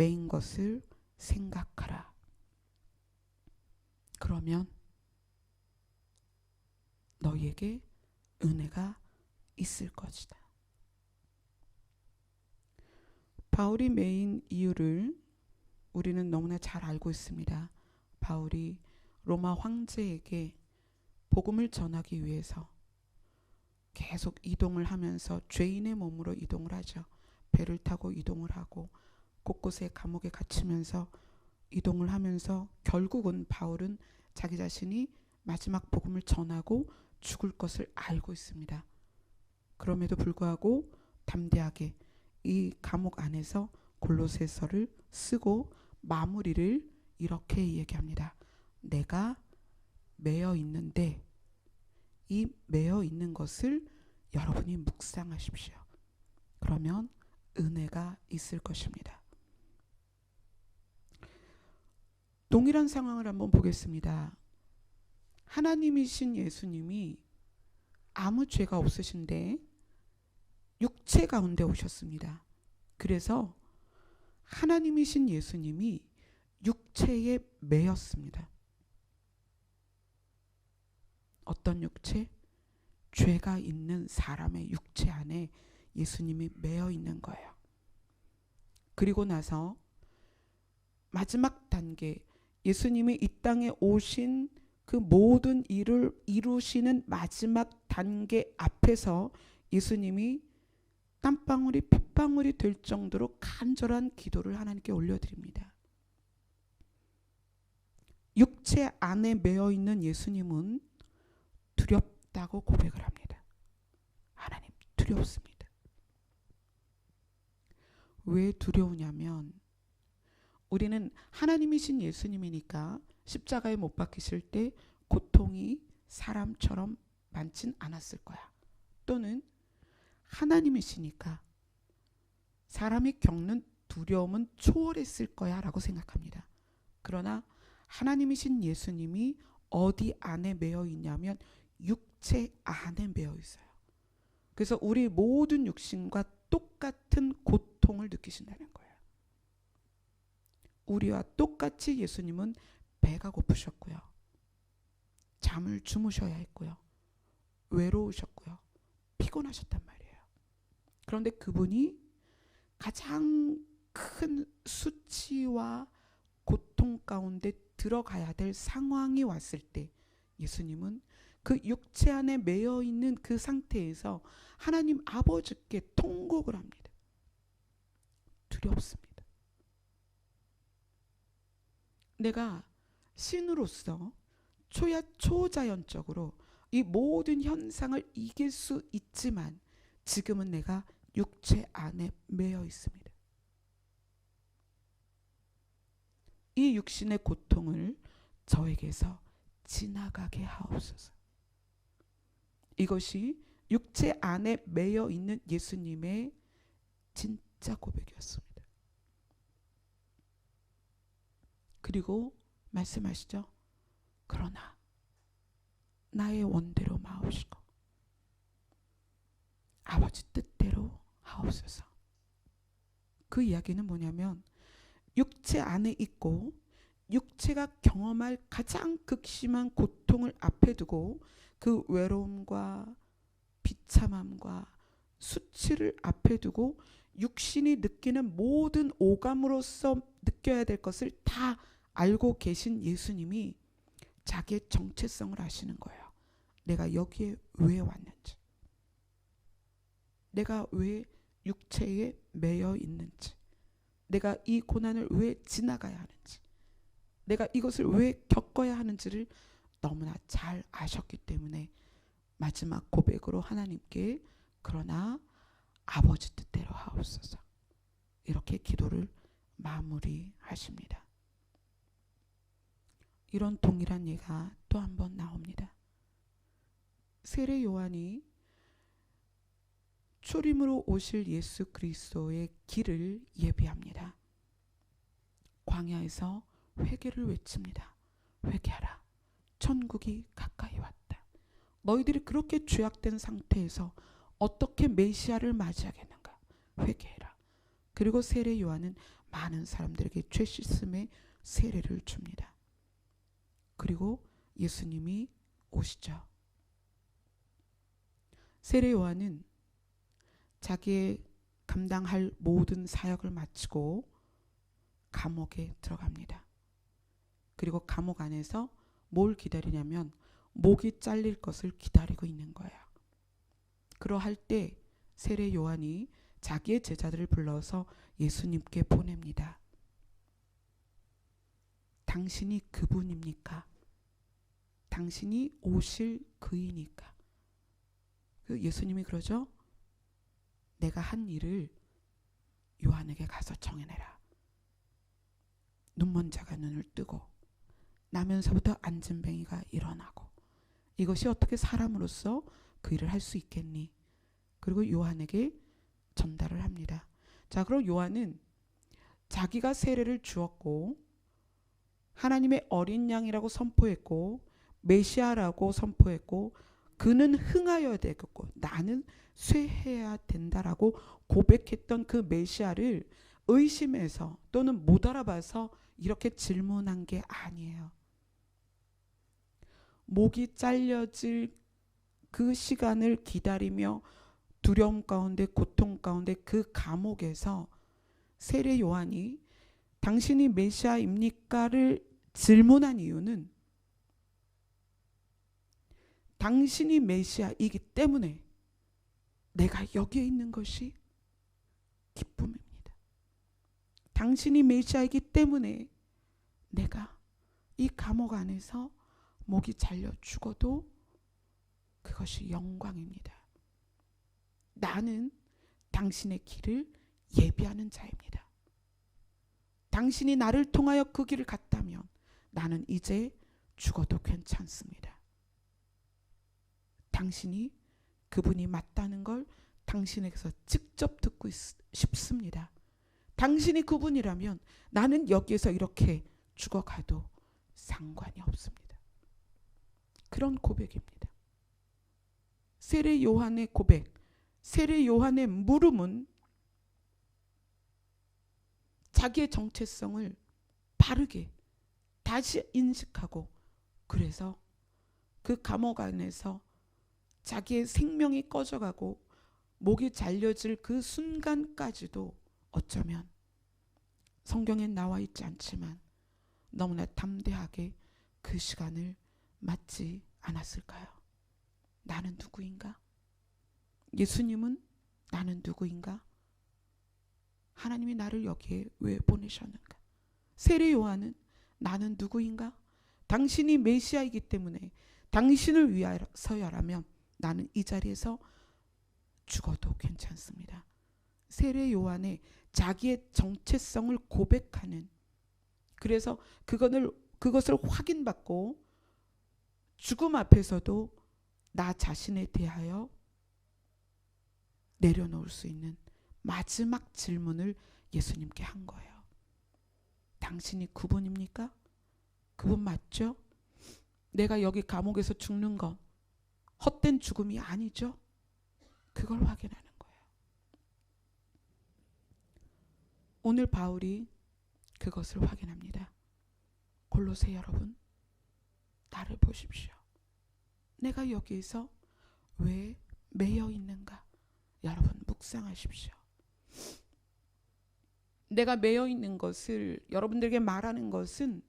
매인 것을 생각하라. 그러면 너희에게 은혜가 있을 것이다. 바울이 매인 이유를 우리는 너무나 잘 알고 있습니다. 바울이 로마 황제에게 복음을 전하기 위해서 계속 이동을 하면서 죄인의 몸으로 이동을 하죠. 배를 타고 이동을 하고 곳곳에 감옥에 갇히면서 이동을 하면서 결국은 바울은 자기 자신이 마지막 복음을 전하고 죽을 것을 알고 있습니다. 그럼에도 불구하고 담대하게 이 감옥 안에서 골로새서를 쓰고 마무리를 이렇게 얘기합니다. 내가 매여 있는데 이 매여 있는 것을 여러분이 묵상하십시오. 그러면 은혜가 있을 것입니다. 동일한 상황을 한번 보겠습니다. 하나님이신 예수님이 아무 죄가 없으신데 육체 가운데 오셨습니다. 그래서 하나님이신 예수님이 육체에 매였습니다. 어떤 육체? 죄가 있는 사람의 육체 안에 예수님이 매여 있는 거예요. 그리고 나서 마지막 단계 예수님이 이 땅에 오신 그 모든 일을 이루시는 마지막 단계 앞에서 예수님이 땀방울이 핏방울이 될 정도로 간절한 기도를 하나님께 올려드립니다. 육체 안에 매여 있는 예수님은 두렵다고 고백을 합니다. 하나님 두렵습니다. 왜 두려우냐면 우리는 하나님이신 예수님이니까 십자가에 못 박히실 때 고통이 사람처럼 많진 않았을 거야. 또는 하나님이시니까 사람이 겪는 두려움은 초월했을 거야 라고 생각합니다. 그러나 하나님이신 예수님이 어디 안에 매여 있냐면 육체 안에 매여 있어요. 그래서 우리 모든 육신과 똑같은 고통을 느끼신다는 거예요. 우리와 똑같이 예수님은 배가 고프셨고요. 잠을 주무셔야 했고요. 외로우셨고요. 피곤하셨단 말이에요. 그런데 그분이 가장 큰 수치와 고통 가운데 들어가야 될 상황이 왔을 때 예수님은 그 육체 안에 매여 있는 그 상태에서 하나님 아버지께 통곡을 합니다. 두렵습니다. 내가 신으로서 초야 초자연적으로 이 모든 현상을 이길 수 있지만 지금은 내가 육체 안에 매여 있습니다. 이 육신의 고통을 저에게서 지나가게 하옵소서. 이것이 육체 안에 매여 있는 예수님의 진짜 고백이었습니다. 그리고 말씀하시죠. 그러나 나의 원대로 마옵시고 아버지 뜻대로 하옵소서. 그 이야기는 뭐냐면 육체 안에 있고 육체가 경험할 가장 극심한 고통을 앞에 두고 그 외로움과 비참함과 수치를 앞에 두고 육신이 느끼는 모든 오감으로서 느껴야 될 것을 다 알고 계신 예수님이 자기의 정체성을 아시는 거예요. 내가 여기에 왜 왔는지. 내가 왜 육체에 매여 있는지. 내가 이 고난을 왜 지나가야 하는지. 내가 이것을 왜 겪어야 하는지를 너무나 잘 아셨기 때문에 마지막 고백으로 하나님께 그러나 아버지 뜻대로 하옵소서. 이렇게 기도를 마무리하십니다. 이런 동일한 예가 또 한 번 나옵니다. 세례 요한이 초림으로 오실 예수 그리스도의 길을 예비합니다. 광야에서 회개를 외칩니다. 회개하라. 천국이 가까이 왔다. 너희들이 그렇게 죄악된 상태에서 어떻게 메시아를 맞이하겠는가? 회개해라. 그리고 세례 요한은 많은 사람들에게 죄 씻음의 세례를 줍니다. 그리고 예수님이 오시죠. 세례 요한은 자기의 감당할 모든 사역을 마치고 감옥에 들어갑니다. 그리고 감옥 안에서 뭘 기다리냐면 목이 잘릴 것을 기다리고 있는 거예요. 그러할 때 세례 요한이 자기의 제자들을 불러서 예수님께 보냅니다. 당신이 그분입니까? 당신이 오실 그이니까. 그 예수님이 그러죠. 내가 한 일을 요한에게 가서 정해내라. 눈먼 자가 눈을 뜨고 나면서부터 안진뱅이가 일어나고 이것이 어떻게 사람으로서 그 일을 할 수 있겠니? 그리고 요한에게 전달을 합니다. 자, 그럼 요한은 자기가 세례를 주었고 하나님의 어린 양이라고 선포했고 메시아라고 선포했고 그는 흥하여야 되겠고 나는 쇠해야 된다라고 고백했던 그 메시아를 의심해서 또는 못 알아봐서 이렇게 질문한 게 아니에요. 목이 잘려질 그 시간을 기다리며 두려움 가운데 고통 가운데 그 감옥에서 세례 요한이 당신이 메시아입니까를 질문한 이유는 당신이 메시아이기 때문에 내가 여기에 있는 것이 기쁨입니다. 당신이 메시아이기 때문에 내가 이 감옥 안에서 목이 잘려 죽어도 그것이 영광입니다. 나는 당신의 길을 예비하는 자입니다. 당신이 나를 통하여 그 길을 갔다면 나는 이제 죽어도 괜찮습니다. 당신이 그분이 맞다는 걸 당신에게서 직접 듣고 있, 싶습니다. 당신이 그분이라면 나는 여기에서 이렇게 죽어가도 상관이 없습니다. 그런 고백입니다. 세례 요한의 고백, 세례 요한의 물음은 자기의 정체성을 바르게 다시 인식하고 그래서 그 감옥 안에서 자기의 생명이 꺼져가고 목이 잘려질 그 순간까지도 어쩌면 성경에 나와 있지 않지만 너무나 담대하게 그 시간을 맞지 않았을까요? 나는 누구인가? 예수님은 나는 누구인가? 하나님이 나를 여기에 왜 보내셨는가? 세례 요한은 나는 누구인가? 당신이 메시아이기 때문에 당신을 위하여라면 나는 이 자리에서 죽어도 괜찮습니다. 세례 요한의 자기의 정체성을 고백하는 그래서 그것을 그것을 확인받고 죽음 앞에서도 나 자신에 대하여 내려놓을 수 있는 마지막 질문을 예수님께 한 거예요. 당신이 그분입니까? 그분 맞죠? 내가 여기 감옥에서 죽는 건 헛된 죽음이 아니죠? 그걸 확인하는 거예요. 오늘 바울이 그것을 확인합니다. 골로새 여러분, 나를 보십시오. 내가 여기에서 왜 매여 있는가? 여러분 묵상하십시오. 내가 매여 있는 것을 여러분들에게 말하는 것은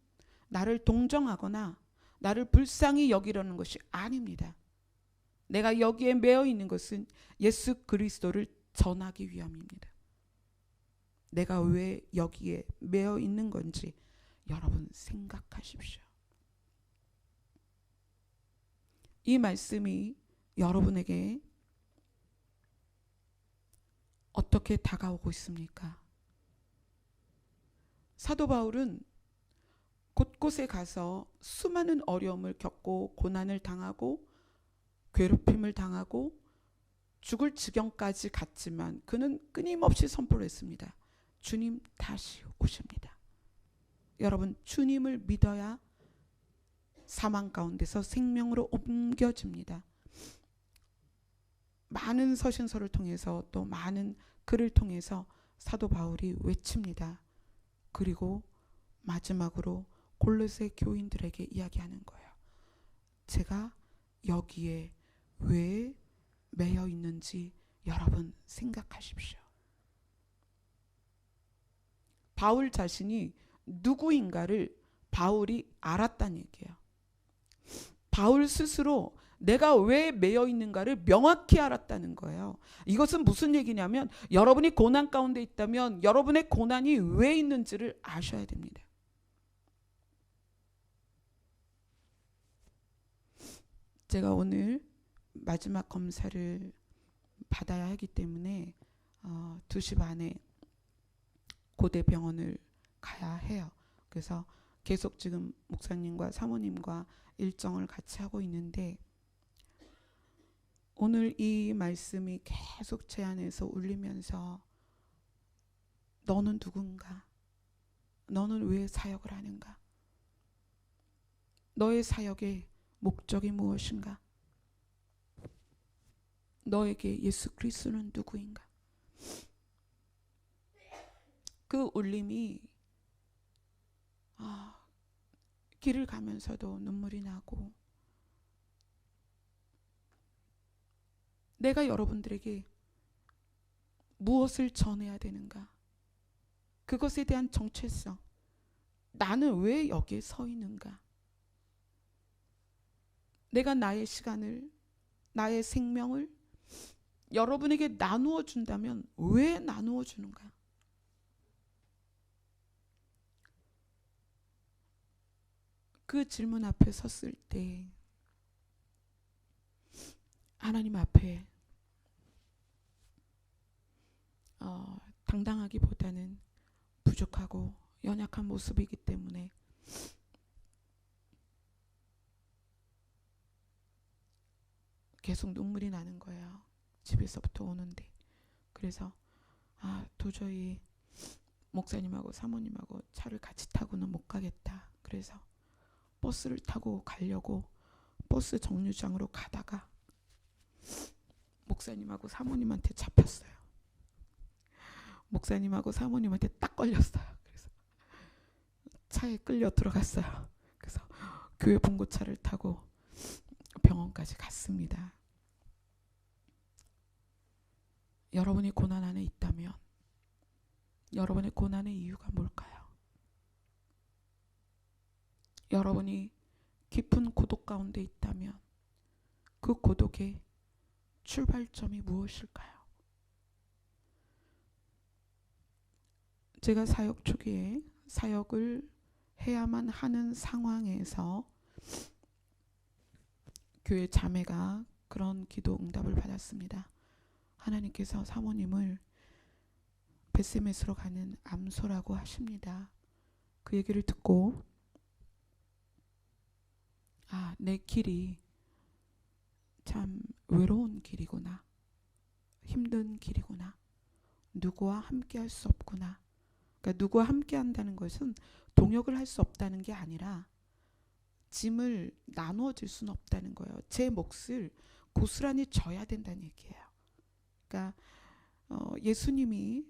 나를 동정하거나 나를 불쌍히 여기려는 것이 아닙니다. 내가 여기에 매여 있는 것은 예수 그리스도를 전하기 위함입니다. 내가 왜 여기에 매여 있는 건지 여러분 생각하십시오. 이 말씀이 여러분에게 어떻게 다가오고 있습니까? 사도 바울은 곳곳에 가서 수많은 어려움을 겪고 고난을 당하고 괴롭힘을 당하고 죽을 지경까지 갔지만 그는 끊임없이 선포를 했습니다. 주님 다시 오십니다. 여러분 주님을 믿어야 사망 가운데서 생명으로 옮겨집니다. 많은 서신서를 통해서 또 많은 글을 통해서 사도 바울이 외칩니다. 그리고 마지막으로 골로새 교인들에게 이야기하는 거예요. 제가 여기에 왜 매여 있는지 여러분 생각하십시오. 바울 자신이 누구인가를 바울이 알았다는 얘기예요. 바울 스스로 내가 왜 매여 있는가를 명확히 알았다는 거예요. 이것은 무슨 얘기냐면 여러분이 고난 가운데 있다면 여러분의 고난이 왜 있는지를 아셔야 됩니다. 제가 오늘 마지막 검사를 받아야 하기 때문에 어, 2시 반에 고대병원을 가야 해요. 그래서 계속 지금 목사님과 사모님과 일정을 같이 하고 있는데 오늘 이 말씀이 계속 제 안에서 울리면서 너는 누군가? 너는 왜 사역을 하는가? 너의 사역의 목적이 무엇인가? 너에게 예수 그리스도는 누구인가? 그 울림이 아, 길을 가면서도 눈물이 나고 내가 여러분들에게 무엇을 전해야 되는가? 그것에 대한 정체성. 나는 왜 여기에 서 있는가? 내가 나의 시간을, 나의 생명을 여러분에게 나누어 준다면 왜 나누어 주는가? 그 질문 앞에 섰을 때 하나님 앞에 어, 당당하기보다는 부족하고 연약한 모습이기 때문에 계속 눈물이 나는 거예요. 집에서부터 오는데. 그래서 아 도저히 목사님하고 사모님하고 차를 같이 타고는 못 가겠다. 그래서 버스를 타고 가려고 버스 정류장으로 가다가 목사님하고 사모님한테 잡혔어요. 목사님하고 사모님한테 딱 걸렸어요. 그래서 차에 끌려 들어갔어요. 그래서 교회 봉고차를 타고 병원까지 갔습니다. 여러분이 고난 안에 있다면 여러분의 고난의 이유가 뭘까요? 여러분이 깊은 고독 가운데 있다면 그 고독의 출발점이 무엇일까요? 제가 사역 초기에 사역을 해야만 하는 상황에서 교회 자매가 그런 기도 응답을 받았습니다. 하나님께서 사모님을 베세메스로 가는 암소라고 하십니다. 그 얘기를 듣고 아, 내 길이 참 외로운 길이구나. 힘든 길이구나. 누구와 함께 할 수 없구나. 그러니까 누구와 함께 한다는 것은 동역을 할 수 없다는 게 아니라 짐을 나누어 줄 수는 없다는 거예요. 제 몫을 고스란히 져야 된다는 얘기예요. 그러니까 어, 예수님이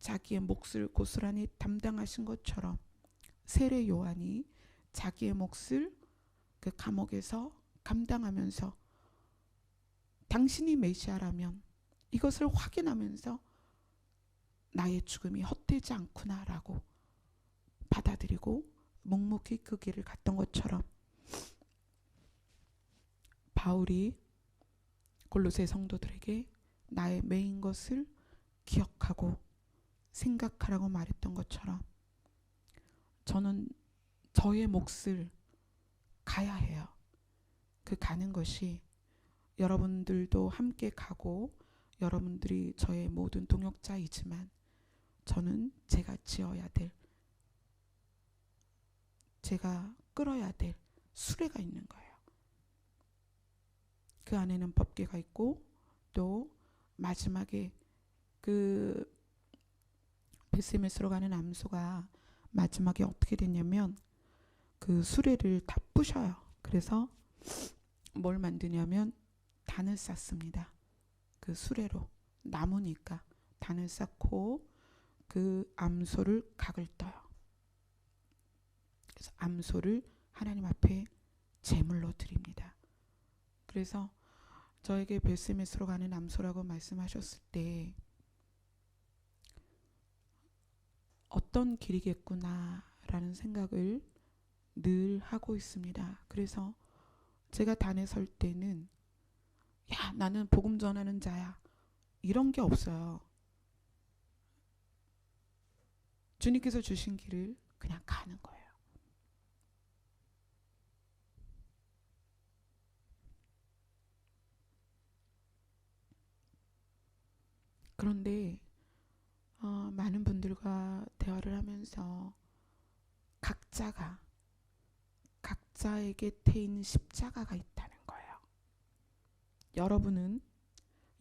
자기의 몫을 고스란히 담당하신 것처럼 세례 요한이 자기의 몫을 그 감옥에서 감당하면서 당신이 메시아라면 이것을 확인하면서 나의 죽음이 헛되지 않구나라고 받아들이고 묵묵히 그 길을 갔던 것처럼 바울이 골로새 성도들에게 나의 메인 것을 기억하고 생각하라고 말했던 것처럼 저는 저의 몫을 가야 해요. 그 가는 것이 여러분들도 함께 가고 여러분들이 저의 모든 동역자이지만 저는 제가 지어야 될 제가 끌어야 될 수레가 있는 거예요. 그 안에는 법계가 있고 또 마지막에 그 베세메스로 가는 암소가 마지막에 어떻게 됐냐면 그 수레를 다 부셔요. 그래서 뭘 만드냐면 단을 쌓습니다. 그 수레로 나무니까 단을 쌓고 그 암소를 각을 떠요. 암소를 하나님 앞에 제물로 드립니다. 그래서 저에게 벨세메스로 가는 암소라고 말씀하셨을 때 어떤 길이겠구나라는 생각을 늘 하고 있습니다. 그래서 제가 단에 설 때는 야 나는 복음 전하는 자야 이런 게 없어요. 주님께서 주신 길을 그냥 가는 거예요. 그런데 어, 많은 분들과 대화를 하면서 각자가 각자에게 태인 십자가가 있다는 거예요. 여러분은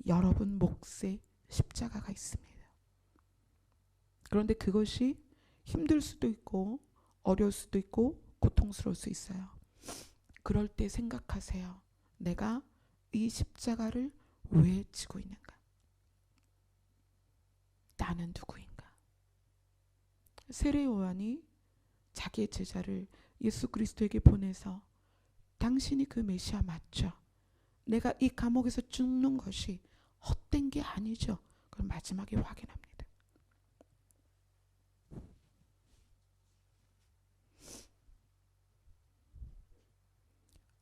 여러분 몫에 십자가가 있습니다. 그런데 그것이 힘들 수도 있고 어려울 수도 있고 고통스러울 수 있어요. 그럴 때 생각하세요. 내가 이 십자가를 왜 지고 있는가? 나는 누구인가? 세례 요한이 자기의 제자를 예수 그리스도에게 보내서 당신이 그 메시아 맞죠? 내가 이 감옥에서 죽는 것이 헛된 게 아니죠. 그럼 마지막에 확인합니다.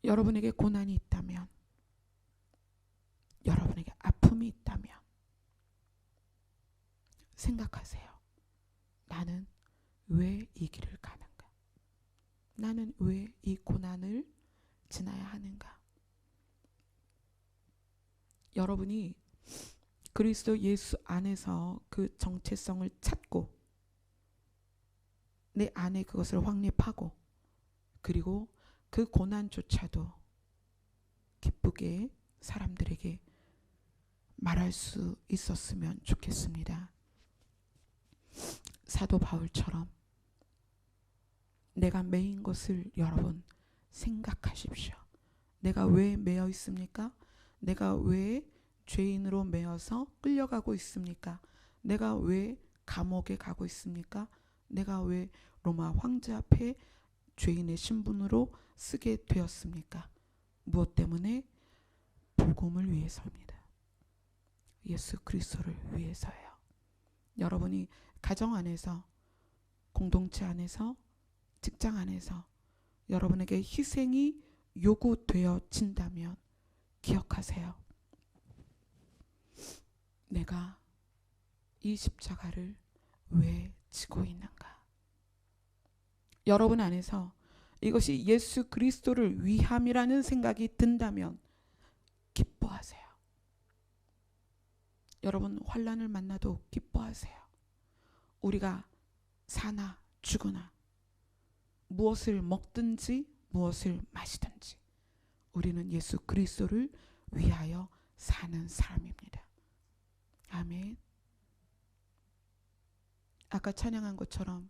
여러분에게 고난이 있다면, 여러분에게 아픔이 있다면, 생각하세요. 나는 왜 이 길을 가는가? 나는 왜 이 고난을 지나야 하는가? 여러분이 그리스도 예수 안에서 그 정체성을 찾고 내 안에 그것을 확립하고 그리고 그 고난조차도 기쁘게 사람들에게 말할 수 있었으면 좋겠습니다. 사도 바울처럼 내가 매인 것을 여러분 생각하십시오. 내가 왜 매여 있습니까? 내가 왜 죄인으로 매어서 끌려가고 있습니까? 내가 왜 감옥에 가고 있습니까? 내가 왜 로마 황제 앞에 죄인의 신분으로 쓰게 되었습니까? 무엇 때문에? 복음을 위해서입니다. 예수 그리스도를 위해서예요. 여러분이 가정 안에서 공동체 안에서 직장 안에서 여러분에게 희생이 요구되어진다면 기억하세요. 내가 이 십자가를 왜 지고 있는가? 여러분 안에서 이것이 예수 그리스도를 위함이라는 생각이 든다면 기뻐하세요. 여러분 환란을 만나도 기뻐하세요. 우리가 사나 죽으나 무엇을 먹든지 무엇을 마시든지 우리는 예수 그리스도를 위하여 사는 사람입니다. 아멘. 아까 찬양한 것처럼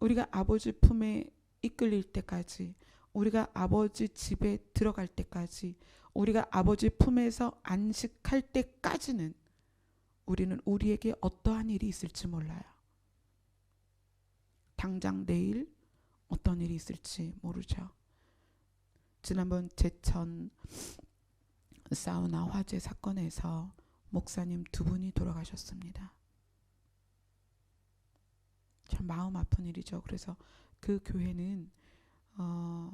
우리가 아버지 품에 이끌릴 때까지 우리가 아버지 집에 들어갈 때까지 우리가 아버지 품에서 안식할 때까지는 우리는 우리에게 어떠한 일이 있을지 몰라요. 당장 내일 어떤 일이 있을지 모르죠. 지난번 제천 사우나 화재 사건에서 목사님 두 분이 돌아가셨습니다. 참 마음 아픈 일이죠. 그래서 그 교회는 어,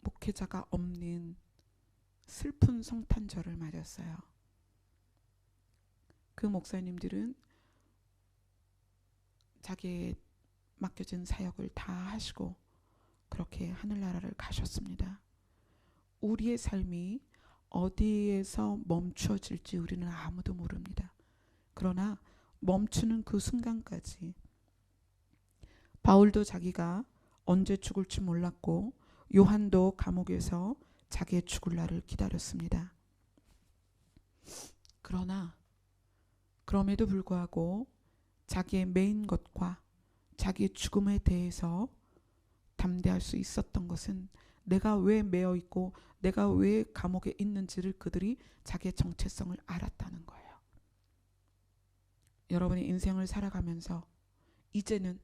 목회자가 없는 슬픈 성탄절을 맞았어요. 그 목사님들은 자기의 맡겨진 사역을 다 하시고 그렇게 하늘나라를 가셨습니다. 우리의 삶이 어디에서 멈추어질지 우리는 아무도 모릅니다. 그러나 멈추는 그 순간까지 바울도 자기가 언제 죽을지 몰랐고 요한도 감옥에서 자기의 죽을 날을 기다렸습니다. 그러나 그럼에도 불구하고 자기의 메인 것과 자기의 죽음에 대해서 담대할 수 있었던 것은 내가 왜 매여 있고 내가 왜 감옥에 있는지를 그들이 자기의 정체성을 알았다는 거예요. 여러분의 인생을 살아가면서 이제는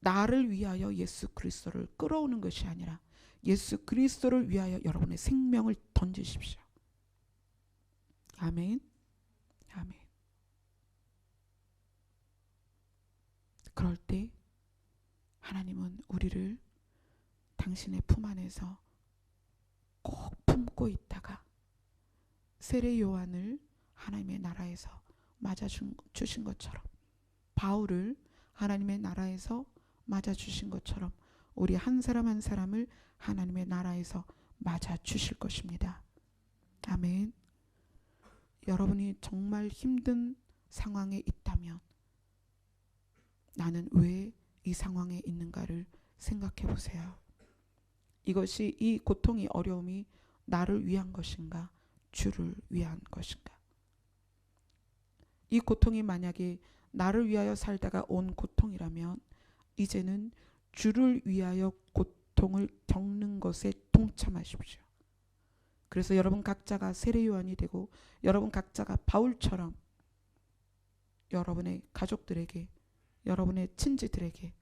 나를 위하여 예수 그리스도를 끌어오는 것이 아니라 예수 그리스도를 위하여 여러분의 생명을 던지십시오. 아멘. 아멘. 그럴 때 하나님은 우리를 당신의 품 안에서 꼭 품고 있다가 세례 요한을 하나님의 나라에서 맞아 주신 것처럼 바울을 하나님의 나라에서 맞아 주신 것처럼 우리 한 사람 한 사람을 하나님의 나라에서 맞아 주실 것입니다. 아멘. 여러분이 정말 힘든 상황에 있다면 나는 왜 이 상황에 있는가를 생각해 보세요. 이것이 이 고통이 어려움이 나를 위한 것인가 주를 위한 것인가 이 고통이 만약에 나를 위하여 살다가 온 고통이라면 이제는 주를 위하여 고통을 겪는 것에 동참하십시오. 그래서 여러분 각자가 세례 요한이 되고 여러분 각자가 바울처럼 여러분의 가족들에게 여러분의 친지들에게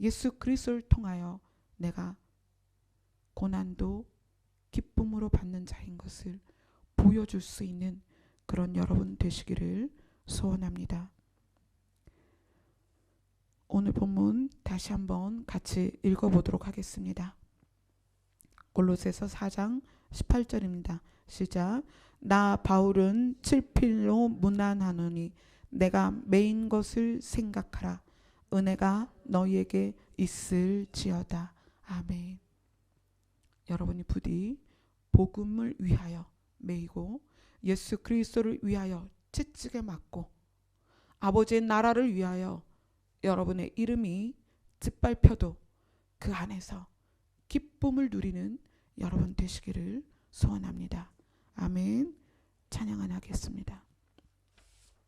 예수 그리스도를 통하여 내가 고난도 기쁨으로 받는 자인 것을 보여줄 수 있는 그런 여러분 되시기를 소원합니다. 오늘 본문 다시 한번 같이 읽어보도록 하겠습니다. 골로새서 4장 18절입니다. 시작. 나 바울은 칠필로 문안하노니 내가 메인 것을 생각하라. 은혜가 너희에게 있을지어다. 아멘. 여러분이 부디 복음을 위하여 매이고 예수 그리스도를 위하여 채찍에 맞고 아버지의 나라를 위하여 여러분의 이름이 짓밟혀도 그 안에서 기쁨을 누리는 여러분 되시기를 소원합니다. 아멘. 찬양 하겠습니다.